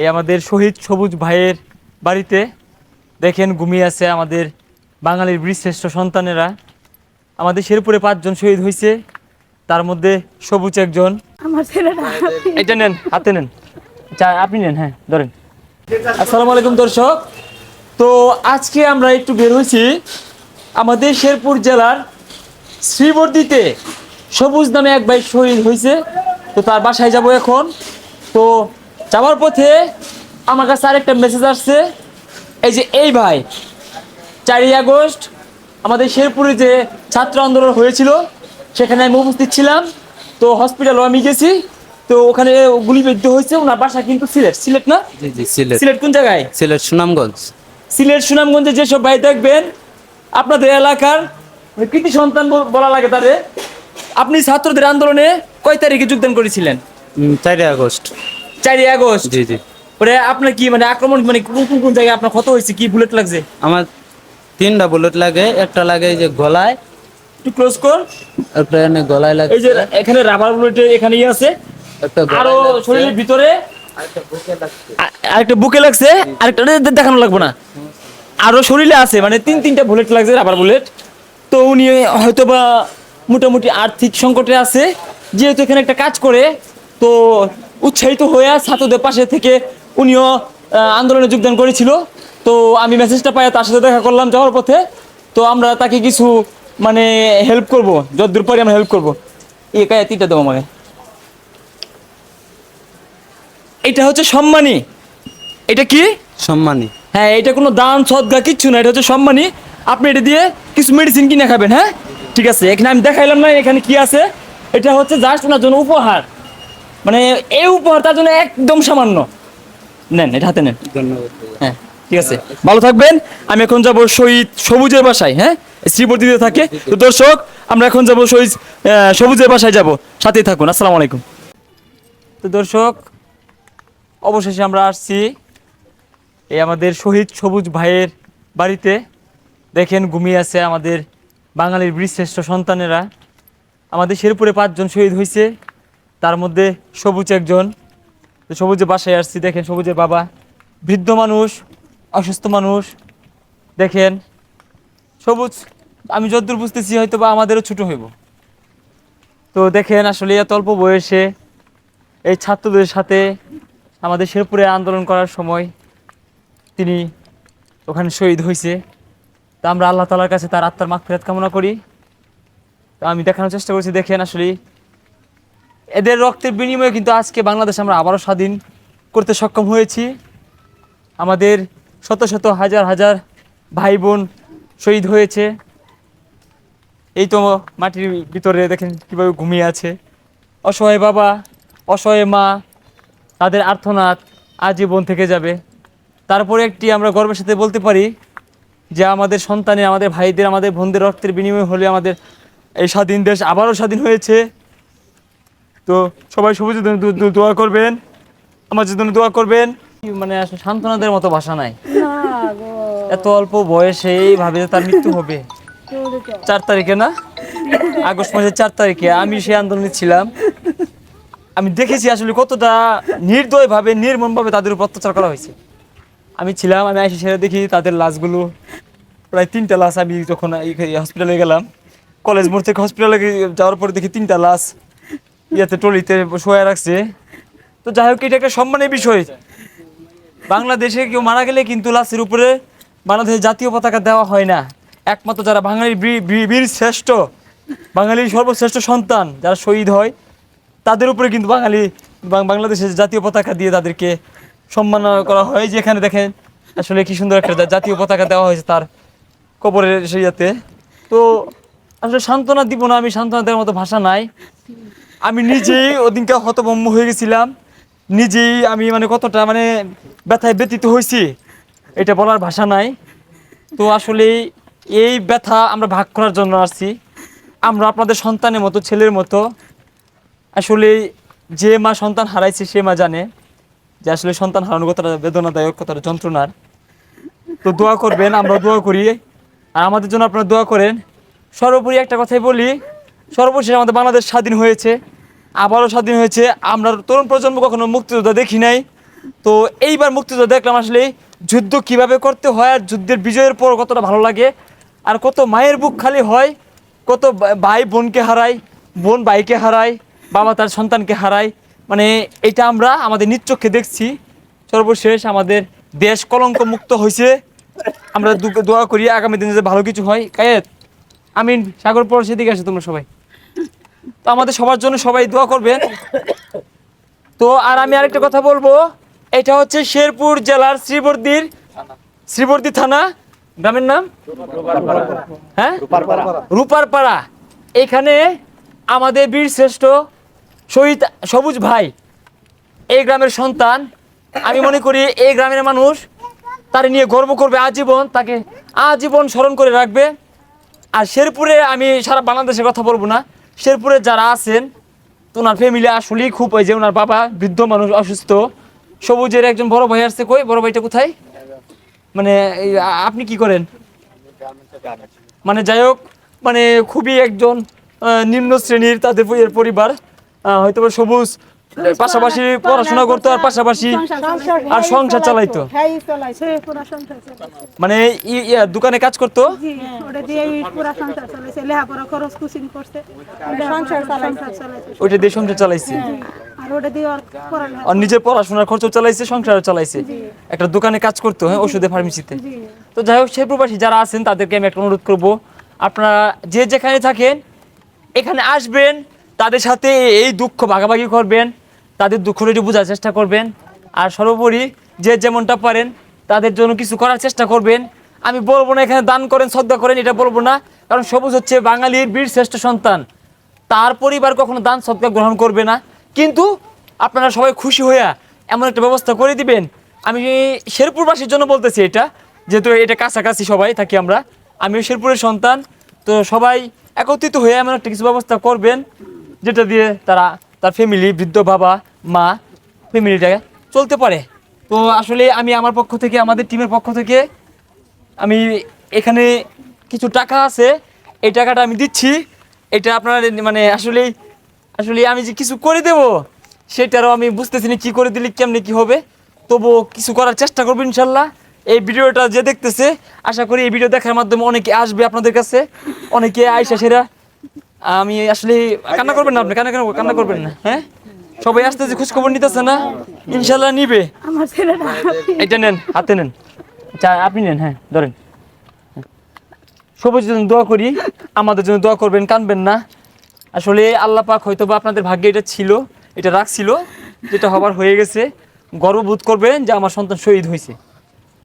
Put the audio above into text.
এই আমাদের শহীদ সবুজ ভাইয়ের বাড়িতে দেখেন ঘুমিয়ে আছে আমাদের বাঙালির বীরশ্রেষ্ঠ সন্তানেরা। আমাদের শেরপুরে পাঁচজন শহীদ হয়েছে তার মধ্যে সবুজ একজন। এটা নেন হাতে নেন। চা আপনি নেন হ্যাঁ ধরেন। আসসালামু আলাইকুম দর্শক। তো আজকে আমরা একটু বের হয়েছি আমাদের শেরপুর জেলার শ্রীবর্দিতে। সবুজ নামে এক ভাই শহীদ হয়েছে তো তার বাসায় যাব এখন। তো যাওয়ার পথে আমার কাছে আরেকটা মেসেজ আসছে। এই যে এই ভাই চারই আগস্ট আমাদের শেরপুরে যে ছাত্র আন্দোলন হয়েছিল সেখানে আমি উপস্থিত ছিলাম। তো হসপিটালও আমি গেছি। তো ওখানে গুলিবিদ্ধ হয়েছে ওনার বাসা কিন্তু সিলেট। সিলেট না? সিলেট। কোন জায়গায়? সিলেট সুনামগঞ্জ। সিলেট সুনামগঞ্জে যেসব ভাই দেখবেন আপনাদের এলাকার মানে কৃতি সন্তান বলা লাগে তাদের। আপনি ছাত্রদের আন্দোলনে কয় তারিখে যোগদান করেছিলেন? চারই আগস্ট। চারই আগস্ট? জি জি। ওরে আপনার কি মানে আক্রমণ মানে কোন কোন কোন জায়গায় আপনার ক্ষত হয়েছে? কি বুলেট লাগছে? আমার তিনটা বুলেট লাগে একটা লাগে এই যে গলায়। একটু ক্লোজ কর। একটা এনে গলায় লাগে এই যে এখানে রাবার বুলেট এখানেই আছে। একটা আরও শরীরের ভিতরে। আরেকটা বুকে লাগছে। আরেকটা দেখানো লাগবে না। আরও শরীরে আছে মানে তিন তিনটা বুলেট লাগছে রাবার বুলেট তো উনি হয়তো বা মোটামুটি আর্থিক সংকটে আছে। যেহেতু এখানে একটা কাজ করে তো উৎসাহিত হয়ে ছাত্রদের পাশে থেকে উনিও আন্দোলনে যোগদান করেছিল। তো আমি মেসেজটা পাই তার সাথে দেখা করলাম যাওয়ার পথে। তো আমরা তাকে কিছু মানে হেল্প করব যতদূর পারি আমরা হেল্প করব। এই কায় তিনটা দেবো আমাকে। এটা হচ্ছে সম্মানী। এটা কি? সম্মানী। হ্যাঁ এটা কোনো দান সদগা কিচ্ছু না এটা হচ্ছে সম্মানী। আপনি এটা দিয়ে কিছু মেডিসিন কিনে খাবেন হ্যাঁ? ঠিক আছে এখানে আমি দেখাইলাম না এখানে কি আছে? এটা হচ্ছে জাস্ট ওনার জন্য উপহার। মানে এই উপহার তার জন্য একদম সামান্য। নেন এটা হাতে নেন। ধন্যবাদ। হ্যাঁ ঠিক আছে। ভালো থাকবেন। আমি এখন যাব শহীদ সবুজের বাসায় হ্যাঁ? শ্রীপতিতে থাকে। তো দর্শক আমরা এখন যাব শহীদ সবুজের বাসায় যাব। সাথেই থাকুন। আসসালামু আলাইকুম। তো দর্শক অবশেষে আমরা আসছি এই আমাদের শহীদ সবুজ ভাইয়ের বাড়িতে। দেখেন ঘুমিয়ে আছে আমাদের বাঙালির বীরশ্রেষ্ঠ সন্তানেরা। আমাদের শেরপুরে পাঁচজন শহীদ হয়েছে তার মধ্যে সবুজ একজন। তো সবুজের বাসায় আসছি, দেখেন সবুজের বাবা। বৃদ্ধ মানুষ, অসুস্থ মানুষ, দেখেন। সবুজ, আমি যতদূর বুঝতেছি হয়তো বা আমাদেরও ছোটো হইব। তো দেখেন আসলে এত অল্প বয়সে এই ছাত্রদের সাথে আমাদের শেরপুরে আন্দোলন করার সময় তিনি ওখানে শহীদ হয়েছে তা আমরা আল্লাহ তালার কাছে তার আত্মার মাখ মাগফিরাত কামনা করি। তো আমি দেখানোর চেষ্টা করছি, দেখেন আসলে এদের রক্তের বিনিময়ে কিন্তু আজকে বাংলাদেশ আমরা আবারও স্বাধীন করতে সক্ষম হয়েছি। আমাদের শত শত হাজার হাজার ভাই বোন শহীদ হয়েছে। এই তো মাটির ভিতরে দেখেন কীভাবে ঘুমিয়ে আছে। অসহায় বাবা, অসহায় মা, তাদের আর্থনাদ আজীবন থেকে যাবে। তারপরে একটি আমরা গর্বের সাথে বলতে পারি যে আমাদের সন্তানে আমাদের ভাইদের, আমাদের বোনদের রক্তের বিনিময় হলে আমাদের এই স্বাধীন দেশ আবারও স্বাধীন হয়েছে। তো সবাই সবুজের জন্য দোয়া করবেন আমার জন্য দোয়া করবেন। মানে আসলে সান্ত্বনাদের মতো ভাষা নাই। এত অল্প বয়সে এইভাবে তার মৃত্যু হবে। চার তারিখে না? আগস্ট মাসের চার তারিখে আমি সেই আন্দোলনে ছিলাম। আমি দেখেছি আসলে কতটা নির্দয়ভাবে নির্মমভাবে তাদের উপর অত্যাচার করা হয়েছে। আমি ছিলাম আমি এসে সেরে দেখি তাদের লাশগুলো প্রায় তিনটা লাশ আমি যখন এই হসপিটালে গেলাম কলেজ মোড় থেকে হসপিটালে যাওয়ার পরে দেখি তিনটা লাশ ইয়াতে টলিতে শোয়া রাখছে। তো যাই হোক, এটা একটা সম্মানের বিষয়। বাংলাদেশে কেউ মারা গেলে কিন্তু লাশের উপরে বাংলাদেশের জাতীয় পতাকা দেওয়া হয় না। একমাত্র যারা বাঙালির বীর- শ্রেষ্ঠ, বাঙালির সর্বশ্রেষ্ঠ সন্তান যারা শহীদ হয়, তাদের উপরে কিন্তু বাঙালি বাংলাদেশের জাতীয় পতাকা দিয়ে তাদেরকে সম্মান করা হয়। যেখানে দেখেন, আসলে কি সুন্দর একটা জাতীয় পতাকা দেওয়া হয়েছে তার কবরের সেইয়াতে তো আসলে সান্ত্বনা দিব না, আমি সান্ত্বনা দেওয়ার মতো ভাষা নাই। আমি নিজেই ওদিনকে হতভম্ব হয়ে গেছিলাম। নিজেই আমি মানে কতটা মানে ব্যথায় ব্যতীত হয়েছি, এটা বলার ভাষা নাই। তো আসলে এই ব্যথা আমরা ভাগ করার জন্য আসছি। আমরা আপনাদের সন্তানের মতো, ছেলের মতো। আসলে যে মা সন্তান হারাইছে, সে মা জানে যে আসলে সন্তান হারানো কতটা বেদনাদায়ক, কতটা যন্ত্রণার। তো দোয়া করবেন, আমরা দোয়া করি। আর আমাদের জন্য আপনারা দোয়া করেন। সর্বোপরি একটা কথাই বলি সর্বশেষ আমাদের বাংলাদেশ স্বাধীন হয়েছে, আবারও স্বাধীন হয়েছে। আমরা তরুণ প্রজন্ম কখনো মুক্তিযোদ্ধা দেখি নাই। তো এইবার মুক্তিযুদ্ধ দেখলাম আসলে যুদ্ধ কীভাবে করতে হয় আর যুদ্ধের বিজয়ের পর কতটা ভালো লাগে। আর কত মায়ের বুক খালি হয়, কত ভাই বোনকে হারায়, বোন ভাইকে হারায়, বাবা তার সন্তানকে হারায়। মানে এটা আমরা আমাদের নিচ্চক্ষে দেখছি। সর্বশেষ আমাদের দেশ কলঙ্ক মুক্ত হয়েছে। আমরা দোয়া করি আগামী দিনে যে ভালো কিছু হয়। কায়েত, আমিন, সাগর পর সেদিকে আসে তোমরা সবাই। তো আমাদের সবার জন্য সবাই দোয়া করবেন। তো আর আমি আরেকটা কথা বলব, এটা হচ্ছে শেরপুর জেলার শ্রীবর্দির শ্রীবর্দি থানা, গ্রামের নাম? হ্যাঁ? রূপারপাড়া। এখানে আমাদের বীর শ্রেষ্ঠ শহীদ সবুজ ভাই, এই গ্রামের সন্তান। আমি মনে করি এই গ্রামের মানুষ তার নিয়ে গর্ব করবে আজীবন, তাকে আজীবন স্মরণ করে রাখবে। আর শেরপুরে আমি সারা বাংলাদেশের কথা বলব না। শেরপুরে যারা আছেন তো ওনার ফ্যামিলি আসলেই খুব ওই যে ওনার বাবা বৃদ্ধ মানুষ, অসুস্থ। সবুজের একজন বড় ভাই আসছে কই? বড় ভাইটা কোথায়? মানে আপনি কি করেন? মানে যাই হোক মানে খুবই একজন নিম্ন শ্রেণির তাদের পরিবার। হয়তো সবুজ পাশাপাশি পড়াশোনা করতো আর পাশাপাশি আর সংসার চালাইতো। হ্যাঁ চালাইছে মানে দোকানে কাজ করতো? ওইটা দিয়ে সংসার চালাইছে? আর নিজের পড়াশোনার খরচ চালাইছে সংসারও চালাইছে। একটা দোকানে কাজ করতো হ্যাঁ ওষুধের ফার্মেসিতে। তো যাই হোক সেই প্রবাসী যারা আছেন তাদেরকে আমি একটা অনুরোধ করব আপনারা যে যেখানে থাকেন এখানে আসবেন তাদের সাথে এই দুঃখ ভাগাভাগি করবেন। তাদের দুঃখটা বোঝার চেষ্টা করবেন। আর সর্বোপরি যে যেমনটা পারেন, তাদের জন্য কিছু করার চেষ্টা করবেন। আমি বলব না এখানে দান করেন শ্রদ্ধা করেন, এটা বলব না। কারণ সবুজ হচ্ছে বাঙালির বীর শ্রেষ্ঠ সন্তান। তার পরিবার কখনো দান সৎকার গ্রহণ করবে না। কিন্তু আপনারা সবাই খুশি হইয়া এমন একটা ব্যবস্থা করে দিবেন। আমি শেরপুরবাসীর জন্য বলতেছি এটা, যেহেতু এটা কাছাকাছি সবাই থাকি আমরা। আমিও শেরপুরের সন্তান, তো সবাই একত্রিত হয়ে এমন একটা কিছু ব্যবস্থা করবেন, যেটা দিয়ে তারা তার ফ্যামিলি বৃদ্ধ বাবা, মা ফ্যামিলিটাকে চলতে পারে। তো আসলে আমি আমার পক্ষ থেকে, আমাদের টিমের পক্ষ থেকে আমি এখানে কিছু টাকা আছে, এই টাকাটা আমি দিচ্ছি। এটা আপনারা মানে আসলে আসলে আমি যে কিছু করে দেব, সেটারও আমি বুঝতেছি না কী করে দিলে কেমনি কী হবে। তবু কিছু করার চেষ্টা করব ইনশাল্লাহ। এই ভিডিওটা যে দেখতেছে, আশা করি এই ভিডিও দেখার মাধ্যমে অনেকে আসবে আপনাদের কাছে। অনেকে আয়সা সেরা আমি আসলে কান্না করবেন না আপনি কান্না কান্না- কান্না করবেন না হ্যাঁ? সবাই আসতেছে খোঁজ খবর নিতেছে না? ইনশাল্লাহ নিবে। আমার ছেলেটা এটা নেন হাতে নেন। চা আপনি নেন হ্যাঁ ধরেন। সবুজের জন্য দোয়া করি আমাদের জন্য দোয়া করবেন কানবেন না। আসলে আল্লাহ পাক হয়তো বা আপনাদের ভাগ্যে এটা ছিল এটা রাখছিল যেটা হবার হয়ে গেছে। গর্ববোধ করবেন যে আমার সন্তান শহীদ হয়েছে।